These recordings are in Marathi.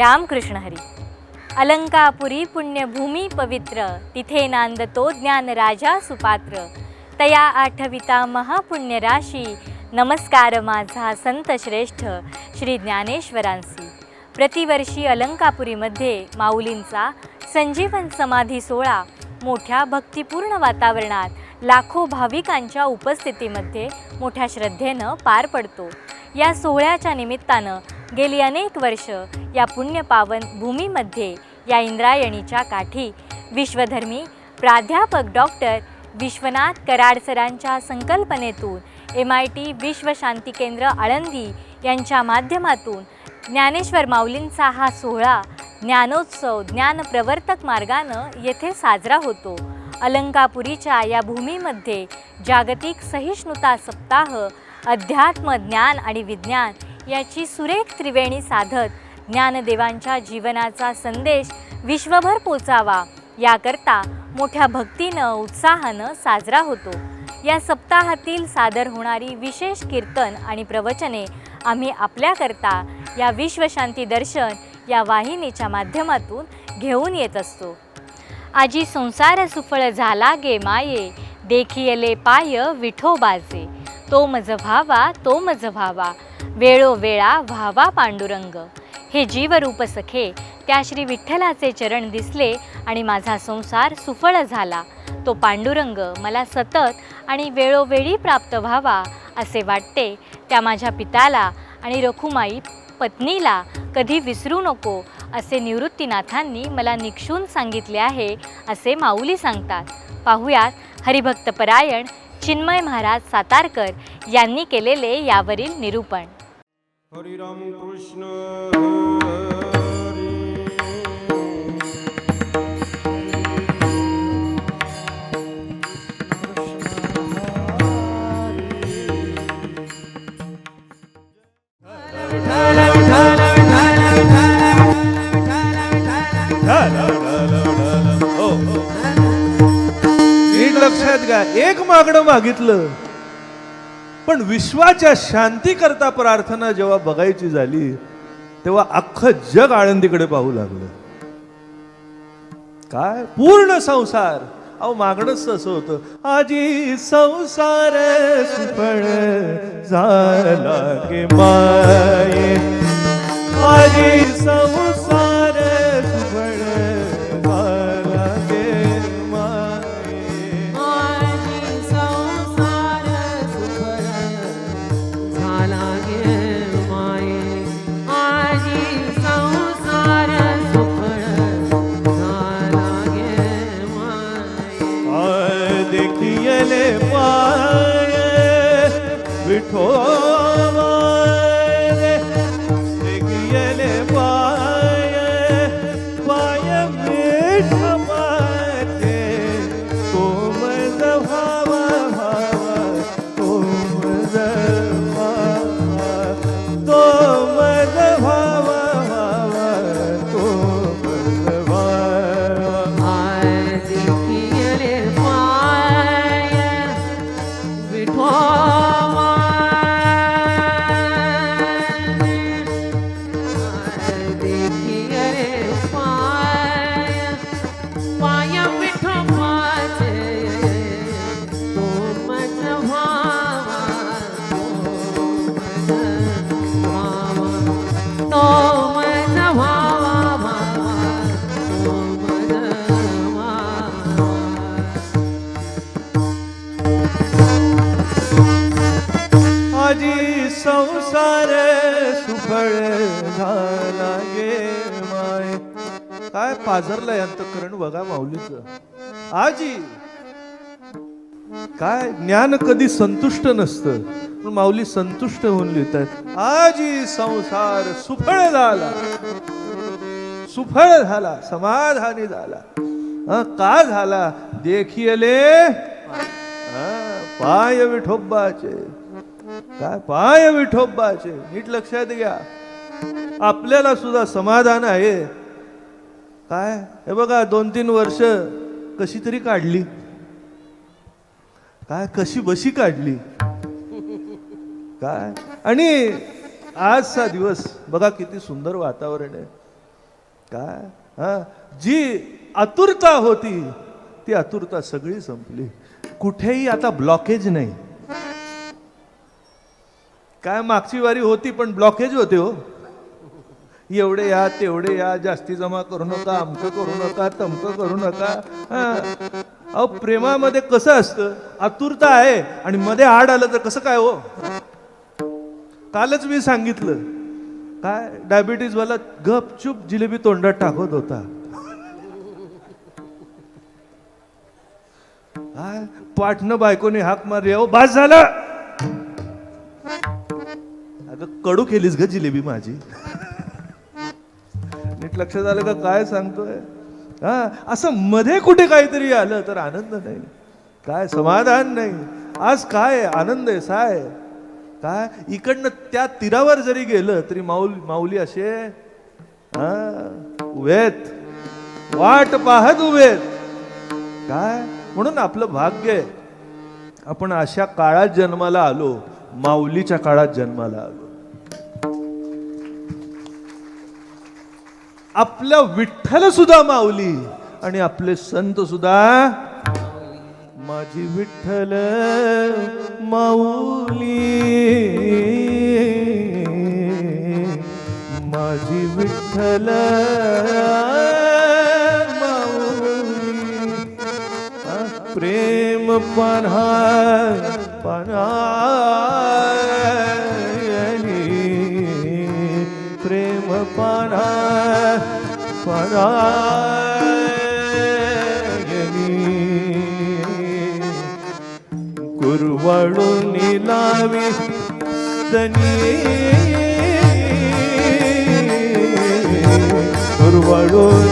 रामकृष्ण हरी. अलंकापुरी पुण्यभूमी पवित्र तिथे नांदतो ज्ञान राजा सुपात्र. तया आठविता महापुण्य राशी नमस्कार माझा संत श्रेष्ठ श्री ज्ञानेश्वरांसी. प्रतिवर्षी अलंकापुरीमध्ये माऊलींचा संजीवन समाधी सोहळा मोठ्या भक्तिपूर्ण वातावरणात लाखो भाविकांच्या उपस्थितीमध्ये मोठ्या श्रद्धेनं पार पडतो. या सोहळ्याच्या निमित्तानं गेली अनेक वर्ष या पुण्यपावन भूमीमध्ये या इंद्रायणीच्या काठी. विश्वधर्मी प्राध्यापक डॉक्टर विश्वनाथ कराड सरांच्या संकल्पनेतून एम आय टी विश्वशांती केंद्र आळंदी यांच्या माध्यमातून ज्ञानेश्वर माऊलींचा हा सोहळा ज्ञानोत्सव ज्ञानप्रवर्तक मार्गानं येथे साजरा होतो. अलंकापुरीच्या या भूमीमध्ये जागतिक सहिष्णुता सप्ताह अध्यात्म ज्ञान आणि विज्ञान याची सुरेख त्रिवेणी साधत ज्ञानदेवांच्या जीवनाचा संदेश विश्वभर पोचावा. याकरता मोठ्या भक्तीनं उत्साहानं साजरा होतो. या सप्ताहातील सादर होणारी विशेष कीर्तन आणि प्रवचने आम्ही आपल्याकरता या विश्वशांती दर्शन या वाहिनीच्या माध्यमातून घेऊन येत असतो. आजी संसार सुफळ झाला गे माये देखियले पाय विठोबाजे तो मज व्हावा तो मज व्हावा. वेळोवेळा व्हावा पांडुरंग. हे जीवरूप सखे त्या श्री विठ्ठलाचे चरण दिसले आणि माझा संसार सुफळ झाला. तो पांडुरंग मला सतत आणि वेळोवेळी प्राप्त व्हावा असे वाटते त्या माझ्या पिताला आणि रखुमाई पत्नीला कधी विसरू नको असे निवृत्तीनाथांनी मला निक्षून सांगितले आहे असे माऊली सांगतात. पाहुयात हरिभक्तपरायण चिन्मय महाराज सातारकर यांनी केलेले यावरील निरूपण हरे कृष्ण हरी लक्षात घ्या एक मागणं मागितलं. पण विश्वाच्या शांती करता प्रार्थना जेव्हा बघायची झाली तेव्हा अख्खं जग आळंदीकडे पाहू लागलं. काय? पूर्ण संसार. अहो मागणंच असं होतं. आजी संसार सुफळ झाला माये. आजी संसार पाझरलंय अंतकरण बघा माऊलीच. आजी काय ज्ञान कधी संतुष्ट नसतं. पण माऊली संतुष्ट होऊन लिहितात आजी संसार सुफळ झाला. सुफळ झाला समाधानी झाला. का झाला? देखियले. पाय विठोबाचे काय पाय विठोबाचे नीट लक्षात घ्या. आपल्याला सुद्धा समाधान आहे. काय? हे बघा दोन तीन वर्ष कशी तरी काढली. काय? कशी बशी काढली. काय? आणि आजचा दिवस बघा किती सुंदर वातावरण आहे. काय? हा? जी आतुरता होती ती आतुरता सगळी संपली. कुठेही आता ब्लॉकेज नाही. काय मागची वारी होती पण ब्लॉकेज होते हो. एवढे या तेवढे या जास्ती जमा करू नका अमकं करू नका तमकं करू नका. हा. अहो प्रेमामध्ये कसं असतं? आतुरता आहे आणि मध्ये आड आलं तर कसं काय हो? कालच मी सांगितलं. काय? डायबिटीजवाला गपचूप जिलेबी तोंडात टाकत होता. काय? पाठनं बायकोने हाक मारली. अहो बास झाला. अगं कडू केलीस ग जिलेबी माझी. नीट लक्षात आलं का काय सांगतोय? हा असं मध्ये कुठे काहीतरी आलं तर आनंद नाही. काय समाधान नाही. आज काय आनंद आहे साय. काय? इकडनं त्या तीरावर जरी गेलं तरी माऊल माऊली असे हा उभेत वाट पाहत उभेत काय? म्हणून आपलं भाग्य आहे. आपण अशा काळात जन्माला आलो माऊलीच्या काळात जन्माला आलो. आपल्या विठ्ठल सुद्धा माऊली आणि आपले संत सुद्धा. माझी विठ्ठल माऊली. माझी विठ्ठल माऊली. प्रेम पन्हा पन्हा पन्हायली कुरवाडून लावी तनी कुरवाडून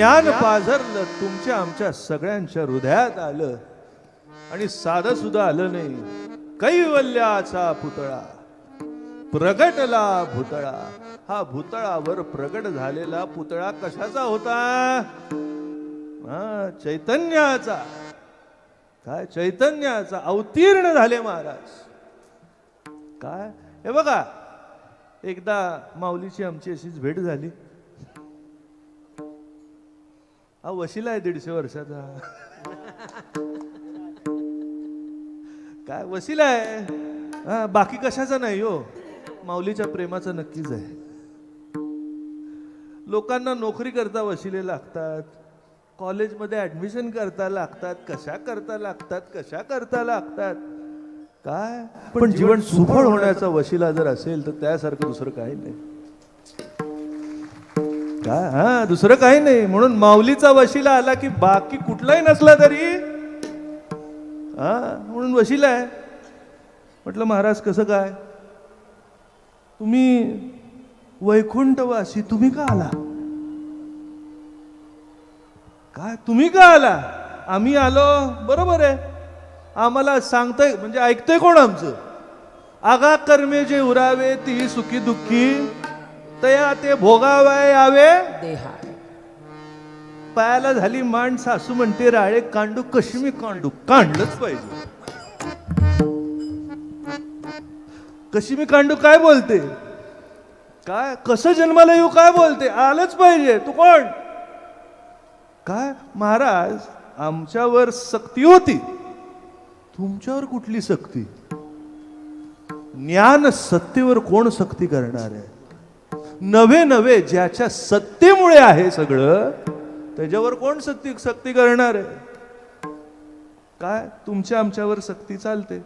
ज्ञान पाझरलं तुमच्या आमच्या सगळ्यांच्या हृदयात आलं. आणि साधं सुद्धा आलं नाही. कैवल्याचा पुतळा प्रगटला भुतळा. हा भुतळावर प्रगट झालेला पुतळा कशाचा होता? हा चैतन्याचा. काय चैतन्याचा? अवतीर्ण झाले महाराज. काय? हे बघा एकदा माऊलीची आमची अशीच भेट झाली. हा वशिला आहे दीडशे वर्षाचा. काय वशिला आहे? हा बाकी कशाचा नाही हो. माऊलीच्या प्रेमाचा नक्कीच आहे. लोकांना नोकरी करता वशिले लागतात. कॉलेजमध्ये ऍडमिशन करता लागतात. कशा करता लागतात? कशा करता लागतात? काय? पण जीवन सुफळ होण्याचा वशिला जर असेल तर त्यासारखं दुसरं काही नाही. का? हा दुसरं काही नाही. म्हणून माऊलीचा वशिला आला की बाकी कुठलाही नसला तरी हा म्हणून वशिला आहे. म्हटलं महाराज कसं काय? तुम्ही वैकुंठवासी तुम्ही का आला? काय? तुम्ही का आला? आम्ही आलो. बरोबर आहे. आम्हाला सांगतंय म्हणजे ऐकतंय कोण आमचं? आगा कर्मे जे उरावे ती सुखी दुःखी तया ते भोगावय यावे. देहा. पायाला झाली मांड सासू म्हणते राळे कांडू कशी मी कांडू कांडलंच पाहिजे. कशी मी कांडू काय बोलते? काय कसं जन्माला येऊ काय बोलते? आलंच पाहिजे. तू कोण? काय महाराज आमच्यावर सक्ती होती. तुमच्यावर कुठली सक्ती? ज्ञान सत्तेवर कोण सक्ती करणार आहे? नवे नवे ज्याच्या सत्तेमुळे आहे सगळं त्याच्यावर कोण सक्ती सक्ती करणार आहे? काय? तुमच्या आमच्यावर सक्ती चालते.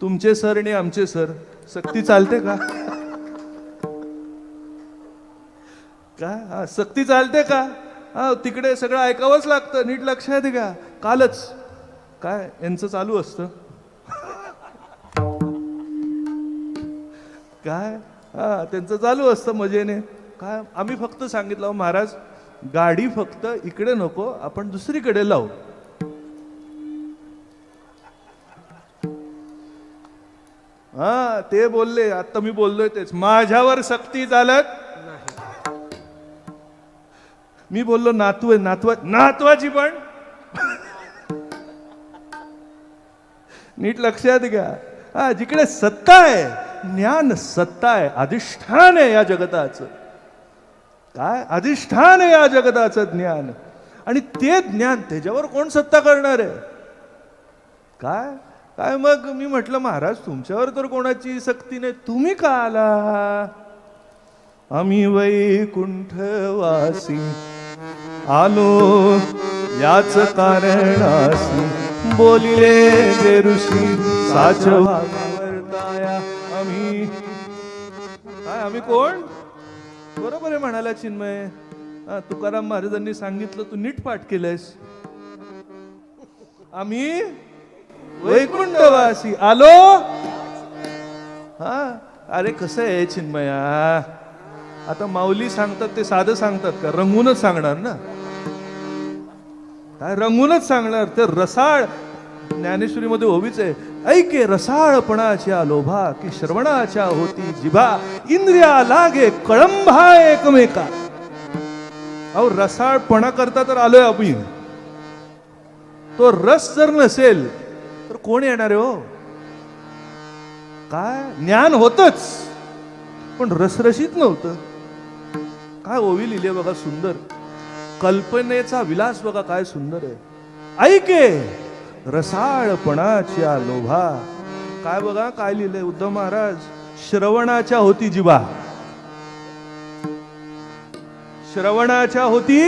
तुमचे सर आणि आमचे सर सक्ती चालते का? काय हा सक्ती चालते का? हा तिकडे सगळं ऐकावंच लागतं नीट लक्षात आहे का कालच. काय? यांचं चालू असतं. काय? हा त्यांचं चालू असतं मजेने. काय आम्ही फक्त सांगितलं महाराज गाडी फक्त इकडे नको आपण दुसरीकडे लावू. हा ते बोलले आता मी बोललोय तेच. माझ्यावर सक्ती चालत मी बोललो नातू आहे नातवा नातवाची पण? नीट लक्षात घ्या. हा जिकडे सत्ता आहे ज्ञान सत्ता आहे अधिष्ठान आहे या जगताचं. काय? अधिष्ठान आहे या जगताचं ज्ञान. आणि ते ज्ञान त्याच्यावर कोण सत्ता करणार आहे? काय? काय मग मी म्हटलं महाराज तुमच्यावर तर कोणाची सक्ती नाही. तुम्ही का आला? आम्ही वैकुंठवासी. आलो याच कारण बोलिले ऋषी साच काय आम्ही कोण? बरोबर आहे म्हणाला चिन्मय. हा, तुकाराम महाराजांनी सांगितलं तू नीट पाठ केलंयस. आम्ही वैकुंठवासी. आलो? हा अरे कसं आहे चिन्मया? आता माऊली सांगतात ते साधं सांगतात का? रंगूनच सांगणार ना? काय रंगूनच सांगणार? ते रसाळ ज्ञानेश्वरीमध्ये ओवीच आहे. ऐके रसाळपणाच्या लोभा की श्रवणाच्या होती जिभा. इंद्रिया लागे कळंबा एकमेका. अहो रसाळपणा करता तर आलोय आपण तो रस जर नसेल तर कोण येणार आहे हो? काय? ज्ञान होतच. पण रसरशीत नव्हतं. काय ओवी लिहिले बघा सुंदर. कल्पनेचा विलास बघा काय सुंदर आहे. ऐके! रसाळपणाच्या लोभा. काय बघा काय लिहिलंय उद्धव महाराज? श्रवणाच्या होती जिबा श्रवणाच्या होती?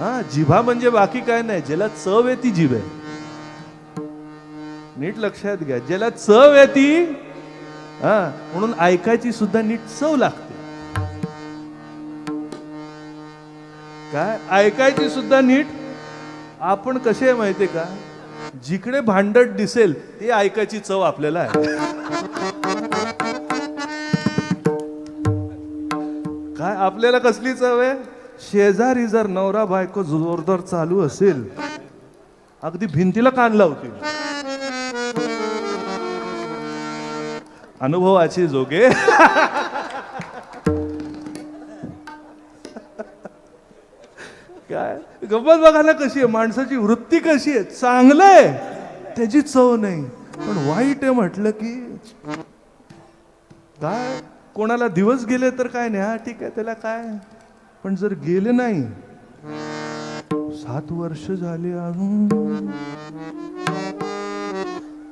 हा जिभा म्हणजे बाकी काय नाही. ज्याला चव आहे ती जीभ आहे. नीट लक्षात घ्या. ज्याला चव आहे ती हा म्हणून ऐकायची सुद्धा नीट चव लागते. काय? ऐकायची सुद्धा नीट आपण कसे आहे माहितीये का? जिकडे भांडट दिसेल ते ऐकायची चव आपल्याला आहे. काय आपल्याला कसली चव आहे? शेजारी जर नवरा बायको जोरदार चालू असेल अगदी भिंतीला कान लावतील. अनुभवाची जोगे. गंमत बघा ना कशी आहे? माणसाची वृत्ती कशी आहे? चांगलं आहे. त्याची चव नाही. पण वाईट आहे म्हटलं की काय? कोणाला दिवस गेले तर काय नाही? हा ठीक आहे त्याला काय? पण जर गेले नाही सात वर्ष झाले अजून.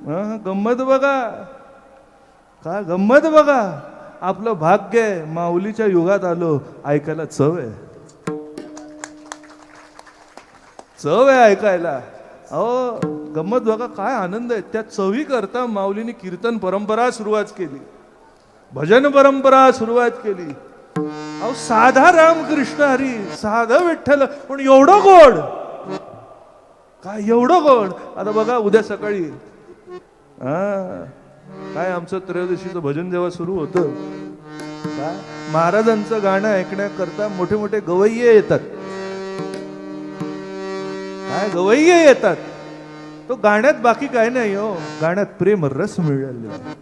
हा, गंमत बघा. काय गंमत बघा? आपलं भाग्य आहे. माऊलीच्या युगात आलो ऐकायला चव आहे. चव आहे ऐकायला. अहो गंमत बघा काय आनंद आहे. त्या चवी करता माऊलीने कीर्तन परंपरा सुरुवात केली. भजन परंपरा सुरुवात केली. अहो साधा रामकृष्ण हरी साधा विठ्ठल पण एवढं गोड. काय एवढं गोड? आता बघा उद्या सकाळी. हा. काय आमचं त्रयोदशीचं भजन जेव्हा सुरू होतं काय? महाराजांचं गाणं ऐकण्याकरता मोठे मोठे गवय्ये येतात. काय गवय्ये येतात? तो गाण्यात बाकी काय नाही हो. गाण्यात प्रेम रस मिळालेला आहे.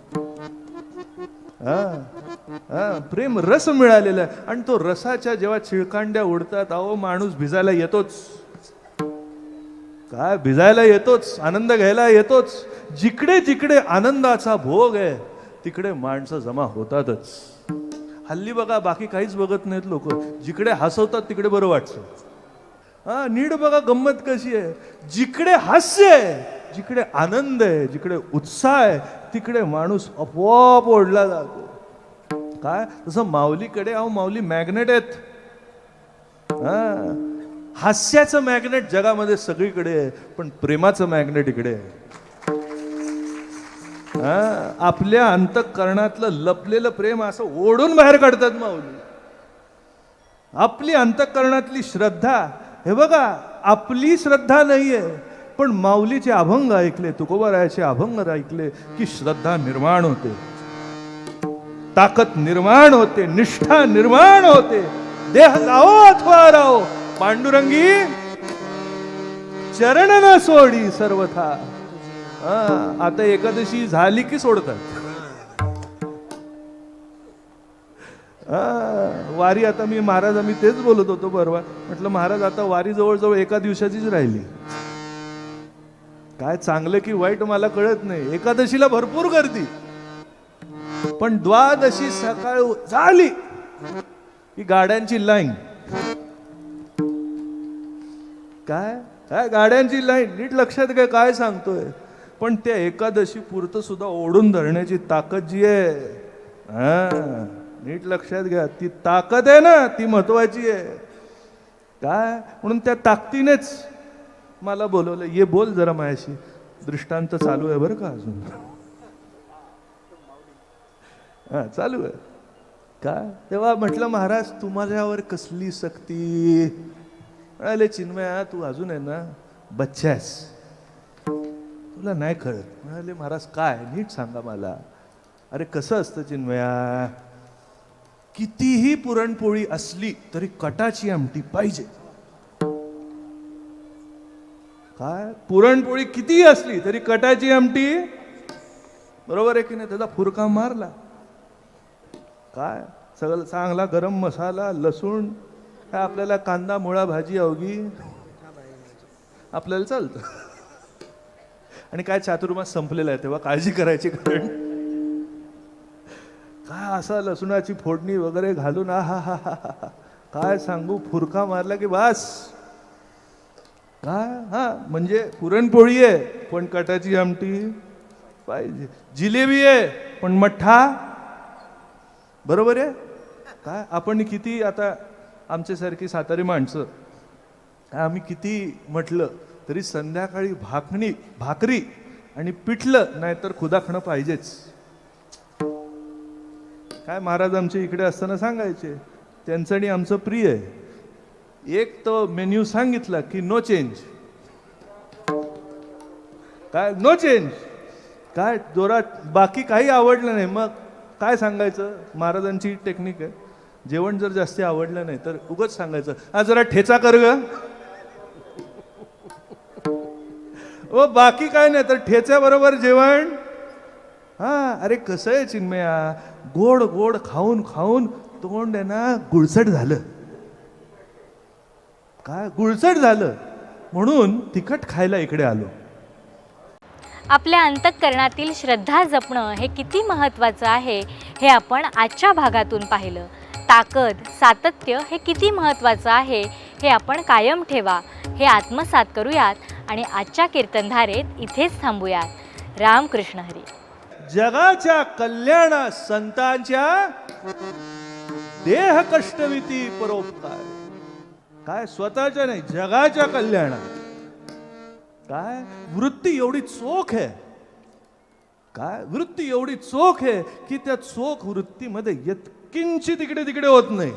प्रेम रस मिळालेला आहे. आणि तो रसाच्या जेव्हा चिळकांड्या उडतात अहो माणूस भिजायला येतोच. काय भिजायला येतोच? आनंद घ्यायला येतोच. जिकडे जिकडे आनंदाचा भोग आहे तिकडे माणसं जमा होतातच. हल्ली बघा बाकी काहीच बघत नाहीत लोक. जिकडे हसवतात तिकडे बरं वाटतं. हा नीट बघा गंमत कशी आहे. जिकडे हास्य आहे जिकडे आनंद आहे जिकडे उत्साह आहे तिकडे माणूस आपोआप ओढला जातो. काय? तसं माऊलीकडे अहो माऊली मॅग्नेट आहेत. हा. हास्याचं मॅग्नेट जगामध्ये सगळीकडे आहे पण प्रेमाचं मॅग्नेट इकडे आहे. हा. आपल्या अंतकरणातलं लपलेलं प्रेम असं ओढून बाहेर काढतात माऊली. आपली अंतःकरणातली श्रद्धा हे बघा आपली श्रद्धा नाहीये. पण माऊलीचे अभंग ऐकले तुकोबारायाचे अभंग ऐकले की श्रद्धा निर्माण होते. ताकद निर्माण होते निष्ठा निर्माण होते. देह लावो अथवा राहो. पांडुरंगी चरण न सोडी सर्वथा. आता एकादशी झाली की सोडतात. वारी आता मी महाराज आम्ही तेच बोलत होतो परवा. म्हटलं महाराज आता वारी जवळजवळ एका दिवसाचीच राहिली. काय चांगलं की वाईट मला कळत नाही. एकादशीला भरपूर गर्दी. पण द्वादशी सकाळ झाली ही गाड्यांची लाईन. काय? काय गाड्यांची लाईन. नीट लक्षात घ्या काय सांगतोय. पण त्या एकादशी पुरतं सुद्धा ओढून धरण्याची ताकद जी आहे हा. नीट लक्षात घ्या ती ताकद आहे ना ती महत्वाची आहे. काय? म्हणून त्या ताकदीनेच मला बोलवलं ये बोल जरा माझ्याशी. दृष्टांत चालू आहे बरं का अजून? हा चालू आहे. काय? तेव्हा म्हटलं महाराज तुम्हाल्यावर कसली सक्ती? म्हणाले चिन्मया तू अजून आहे ना बच्चास तुला नाही कळत. म्हणाले महाराज काय? नीट सांगा मला. अरे कसं असतं चिन्मया? कितीही पुरणपोळी असली तरी कटाची आमटी पाहिजे. काय? पुरणपोळी कितीही असली तरी कटाची आमटी? बरोबर आहे की नाही? त्याचा फुरका मारला. काय? सगळं चांगला गरम मसाला लसूण काय आपल्याला कांदा मुळा भाजी अवघी? आपल्याला चालतं. आणि काय चातुर्मास संपलेला आहे तेव्हा काळजी करायची कारण? काय असा लसूणाची फोडणी वगैरे घालून आ हा हा हा हा. काय सांगू फुरका मारला की बास. काय? हा म्हणजे पुरणपोळी आहे पण कटाची आमटी पाहिजे. जिलेबी आहे पण मठ्ठा. बरोबर आहे? काय? आपण किती आता आमच्यासारखी सातारी माणसं आम्ही किती म्हटलं तरी संध्याकाळी भाकणी भाकरी आणि पिठलं नाहीतर खुदाखणं पाहिजेच. काय महाराज आमच्या इकडे असताना सांगायचे त्यांचं आणि आमचं प्रिय आहे. एक तो मेन्यू सांगितला की नो चेंज. काय नो चेंज. काय जोरात बाकी काही आवडलं नाही. मग काय सांगायचं? महाराजांची टेक्निक आहे. जेवण जर जास्त आवडलं नाही तर उगच सांगायचं हा जरा ठेचा कर ग. ओ बाकी काय नाही तर ठेच्याबरोबर जेवण हा अरे कसं आहे चिन्मया? गोड गोड खाऊन खाऊन तोंड आहे ना गुळसट झालं. काय? गुळसट झालं. म्हणून तिखट खायला इकडे आलो. आपल्या अंतःकरणातील श्रद्धा जपणं हे किती महत्त्वाचं आहे हे आपण आजच्या भागातून पाहिलं. ताकद सातत्य हे किती महत्त्वाचं आहे हे आपण कायम ठेवा. हे आत्मसात करूयात आणि आजच्या कीर्तनधारेत इथेच थांबूयात. रामकृष्ण हरी. जगाच्या कल्याणा संतांच्या देह कष्टविती परोपकार. काय स्वतःच्या नाही जगाच्या कल्याणात काय वृत्ती एवढी चोख आहे. काय वृत्ती एवढी चोख आहे की त्या चोख वृत्तीमध्ये यत्किंचित तिकडे तिकडे होत नाही.